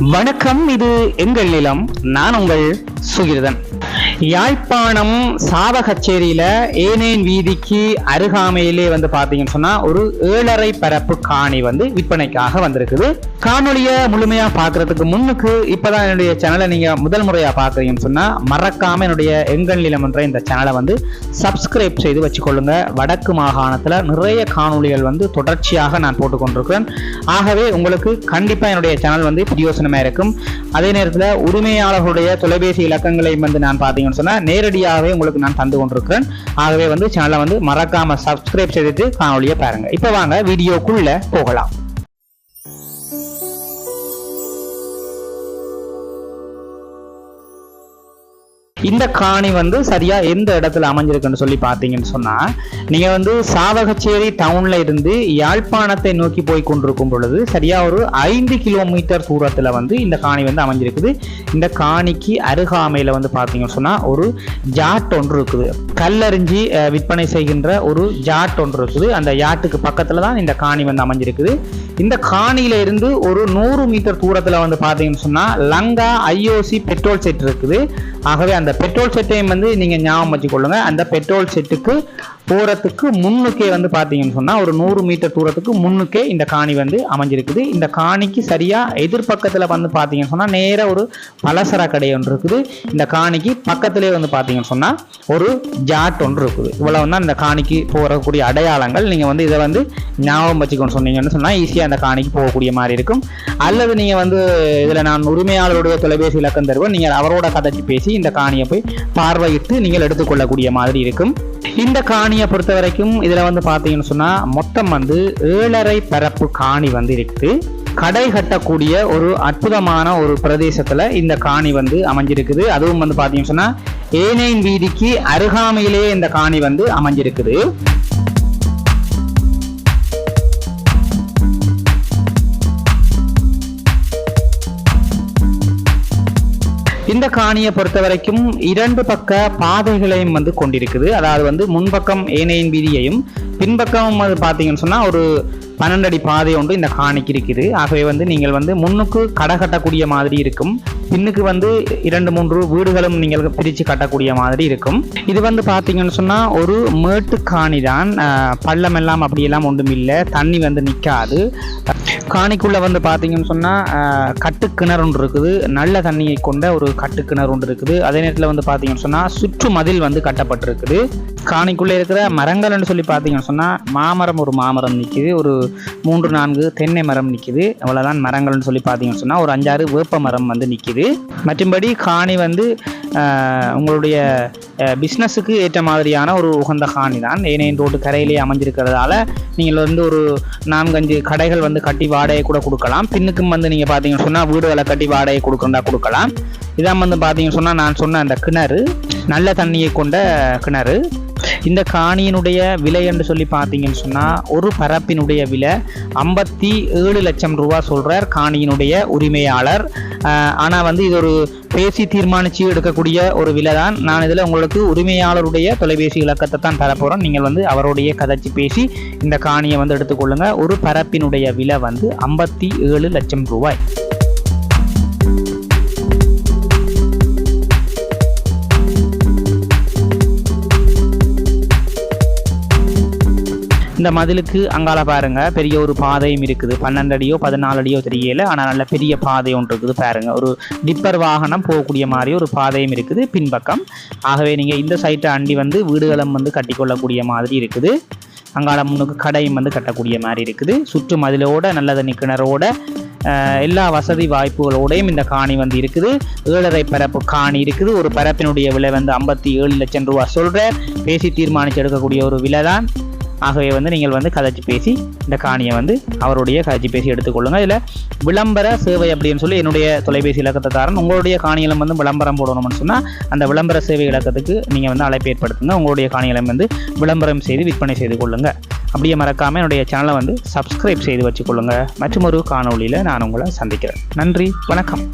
வணக்கம் இது எங்கள் நிலம். நான் உங்கள் சுகிர்தன். யாழ்ப்பாணம் சாவகச்சேரியில ஏனேன் வீதிக்கு அருகாமையிலே வந்து பாத்தீங்கன்னு சொன்னா ஒரு ஏழரை பரப்பு காணி வந்து விற்பனைக்காக வந்திருக்குது. காணொலிய முழுமையா பாக்குறதுக்கு முன்னுக்கு இப்பதான் என்னுடைய சேனலை நீங்க முதல் முறையா பாக்குறீங்கன்னு சொன்னா மறக்காம என்னுடைய எங்கள் நிலம் என்ற இந்த சேனலை வந்து சப்ஸ்கிரைப் செய்து வச்சுக்கொள்ளுங்க. வடக்கு மாகாணத்துல நிறைய காணொளிகள் வந்து தொடர்ச்சியாக நான் போட்டுக்கொண்டிருக்கிறேன். ஆகவே உங்களுக்கு கண்டிப்பா என்னுடைய சேனல் வந்து பிரியோசனமா இருக்கும். அதே நேரத்துல உரிமையாளர்களுடைய தொலைபேசி இலக்கங்களையும் வந்து நான் பார்த்தீங்கன்னா சொன்னா நேரடியாகவே உங்களுக்கு நான் தந்து கொண்டிருக்கிறேன். ஆகவே வந்து சேனலை வந்து மறக்காம சப்ஸ்கிரைப் செய்துட்டு காணொலியை பாருங்க. இப்போ வாங்க வீடியோக்குள்ளே போகலாம். இந்த காணி வந்து சரியா எந்த இடத்துல அமைஞ்சிருக்குன்னு சொல்லி பார்த்தீங்கன்னு சொன்னா நீங்க வந்து சாவகச்சேரி டவுன்ல இருந்து யாழ்ப்பாணத்தை நோக்கி போய் கொண்டிருக்கும் பொழுது சரியா ஒரு ஐந்து கிலோமீட்டர் தூரத்துல வந்து இந்த காணி வந்து அமைஞ்சிருக்குது. இந்த காணிக்கு அருகாமையில வந்து பார்த்தீங்கன்னு சொன்னா ஒரு ஜாட் ஒன்று இருக்குது. கல்லறிஞ்சி விற்பனை செய்கின்ற ஒரு ஜாட் ஒன்று இருக்குது. அந்த யாட்டுக்கு பக்கத்துல தான் இந்த காணி வந்து அமைஞ்சிருக்குது. இந்த காணியில இருந்து ஒரு நூறு மீட்டர் தூரத்துல வந்து பார்த்தீங்கன்னு சொன்னா லங்கா ஐஓசி பெட்ரோல் செட் இருக்குது. ஆகவே அந்த பெட்ரோல் செட்டையும் வந்து நீங்கள் ஞாபகம் வச்சுக்கொள்ளுங்க. அந்த பெட்ரோல் செட்டுக்கு போகிறதுக்கு முன்னுக்கே வந்து பார்த்தீங்கன்னு சொன்னால் ஒரு நூறு மீட்டர் தூரத்துக்கு முன்னுக்கே இந்த காணி வந்து அமைஞ்சிருக்குது. இந்த காணிக்கு சரியாக எதிர்பக்கத்தில் வந்து பார்த்தீங்கன்னு சொன்னால் நேராக ஒரு பலசர கடை ஒன்று இருக்குது. இந்த காணிக்கு பக்கத்திலே வந்து பார்த்தீங்கன்னு சொன்னால் ஒரு ஜாட் ஒன்று இருக்குது. இவ்வளோ தான் இந்த காணிக்கு போகக்கூடிய அடையாளங்கள். நீங்கள் வந்து இதை வந்து ஞாபகம் வச்சுக்கணும் சொன்னீங்கன்னு சொன்னால் ஈஸியாக அந்த காணிக்கு போகக்கூடிய மாதிரி இருக்கும். அல்லது நீங்கள் வந்து இதில் நான் உரிமையாளருடைய தொலைபேசி இலக்கம் தருவேன். நீங்கள் அவரோட கதைச்சு பேசி வச்சு இந்த காணியை போய் பார்வையிட்டு நீங்கள் எடுத்துக்கொள்ளக்கூடிய மாதிரி இருக்கும். இந்த காணியை பொறுத்த வரைக்கும் இதில் வந்து பார்த்தீங்கன்னு சொன்னால் மொத்தம் வந்து ஏழரை பரப்பு காணி வந்து இருக்குது கடை கட்டக்கூடிய ஒரு அற்புதமான ஒரு பிரதேசத்தில் இந்த காணி வந்து அமைஞ்சிருக்குது. அதுவும் வந்து பார்த்தீங்கன்னு சொன்னால் ஏனையின் வீதிக்கு அருகாமையிலேயே இந்த காணி வந்து அமைஞ்சிருக்குது. இந்த காணியை பொறுத்த வரைக்கும் இரண்டு பக்க பாதைகளையும் வந்து கொண்டிருக்குது. அதாவது வந்து முன்பக்கம் ஏனையின் வீதியையும் பின்பக்கம் வந்து பார்த்தீங்கன்னு சொன்னால் ஒரு பன்னெண்டு அடி பாதை ஒன்று இந்த காணிக்கு இருக்குது. ஆகவே வந்து நீங்கள் வந்து முன்னுக்கு கடை கட்டக்கூடிய மாதிரி இருக்கும். பின்னுக்கு வந்து இரண்டு மூன்று வீடுகளும் நீங்கள் பிரித்து கட்டக்கூடிய மாதிரி இருக்கும். இது வந்து பார்த்தீங்கன்னு சொன்னால் ஒரு மேட்டு காணி தான். பள்ளம் எல்லாம் அப்படியெல்லாம் ஒன்றும் இல்லை. தண்ணி வந்து நிற்காது காணிக்குள்ளே வந்து பார்த்தீங்கன்னு சொன்னால் கட்டு கிணறு ஒன்று இருக்குது. நல்ல தண்ணியை கொண்ட ஒரு கட்டுக்கிணறு ஒன்று இருக்குது. அதே நேரத்தில் வந்து பார்த்தீங்கன்னு சொன்னால் சுற்று மதில் வந்து கட்டப்பட்டிருக்குது. காணிக்குள்ளே இருக்கிற மரங்கள்னு சொல்லி பார்த்தீங்கன்னு சொன்னால் மாமரம் ஒரு மாமரம் நிற்கிது ஒரு மூன்று நான்கு தென்னை மரம் நிற்கிது அவ்வளோதான் மரங்கள்னு சொல்லி பார்த்தீங்கன்னு சொன்னால் ஒரு அஞ்சாறு வேப்ப மரம் வந்து நிற்கிது மற்றும்படி காணி வந்து உங்களுடைய பிஸ்னஸுக்கு ஏற்ற மாதிரியான ஒரு உகந்த காணி தான் ஏனையின் ரோட்டு கரையிலே அமைஞ்சிருக்கிறதால நீங்கள் வந்து ஒரு நான்கஞ்சு கடைகள் வந்து கட்டி வாடகை கூட கொடுக்கலாம். பின்னுக்கும் வந்து நீங்கள் பார்த்தீங்கன்னு சொன்னால் வீடுகளை கட்டி வாடகை கொடுக்கறதா கொடுக்கலாம். இதான் வந்து பார்த்தீங்கன்னு சொன்னால் நான் சொன்ன அந்த கிணறு. நல்ல தண்ணியை கொண்ட கிணறு. இந்த காணியினுடைய விலை என்று சொல்லி பார்த்தீங்கன்னு சொன்னால் ஒரு பரப்பினுடைய விலை ஐம்பத்தி ஏழு லட்சம் ரூபா சொல்கிறார் காணியினுடைய உரிமையாளர். ஆனால் வந்து இது ஒரு பேசி தீர்மானித்து எடுக்கக்கூடிய ஒரு விலை தான். நான் இதில் உங்களுக்கு உரிமையாளருடைய தொலைபேசி இலக்கத்தை தான் தரப்போகிறோம் நீங்கள் வந்து அவருடைய கதைச்சி பேசி இந்த காணியை வந்து எடுத்துக்கொள்ளுங்கள் ஒரு பரப்பினுடைய விலை வந்து ஐம்பத்தி ஏழு லட்சம் ரூபாய். இந்த மதிலுக்கு அங்கால பாருங்க. பெரிய ஒரு பாதையும் இருக்குது. பன்னெண்டு அடியோ பதினாலு அடியோ தெரியல. ஆனால் நல்ல பெரிய பாதை ஒன்று இருக்குது பாருங்க. ஒரு டிப்பர் வாகனம் போகக்கூடிய மாதிரி ஒரு பாதையும் இருக்குது. பின்பக்கம். ஆகவே நீங்கள் இந்த சைட்டை அண்டி வந்து வீடுகளும் வந்து கட்டிக்கொள்ளக்கூடிய மாதிரி இருக்குது. அங்கால முன்னுக்கு கடையும் வந்து கட்டக்கூடிய மாதிரி இருக்குது. சுற்று மதிலோட நல்ல தண்ணி கிணறோட எல்லா வசதி வாய்ப்புகளோடையும் இந்த காணி வந்து இருக்குது. ஏழரை பரப்பு காணி இருக்குது. ஒரு பரப்பினுடைய விலை வந்து ஐம்பத்தி ஏழு லட்சம் ரூபா சொல்கிற பேசி தீர்மானித்து எடுக்கக்கூடிய ஒரு விலை தான் ஆகவே வந்து நீங்கள் வந்து கதைச்சு பேசி இந்த காணியை வந்து அவருடைய கதைச்சு பேசி எடுத்துக்கொள்ளுங்கள் இதில் விளம்பர சேவை அப்படின்னு சொல்லி என்னுடைய தொலைபேசி இலக்கத்தை உங்களுடைய காணியிலம் வந்து விளம்பரம் போடணும்னு சொன்னால் அந்த விளம்பர சேவை இலக்கத்துக்கு நீங்கள் வந்து அழைப்பு ஏற்படுத்துங்க. உங்களுடைய காணியிலம் வந்து விளம்பரம் செய்து விற்பனை செய்து கொள்ளுங்கள் அப்படியே மறக்காமல் என்னுடைய சேனலை வந்து சப்ஸ்கிரைப் செய்து வச்சுக்கொள்ளுங்கள் மற்றும் ஒரு காணொளியில் நான் உங்களை சந்திக்கிறேன். நன்றி வணக்கம்.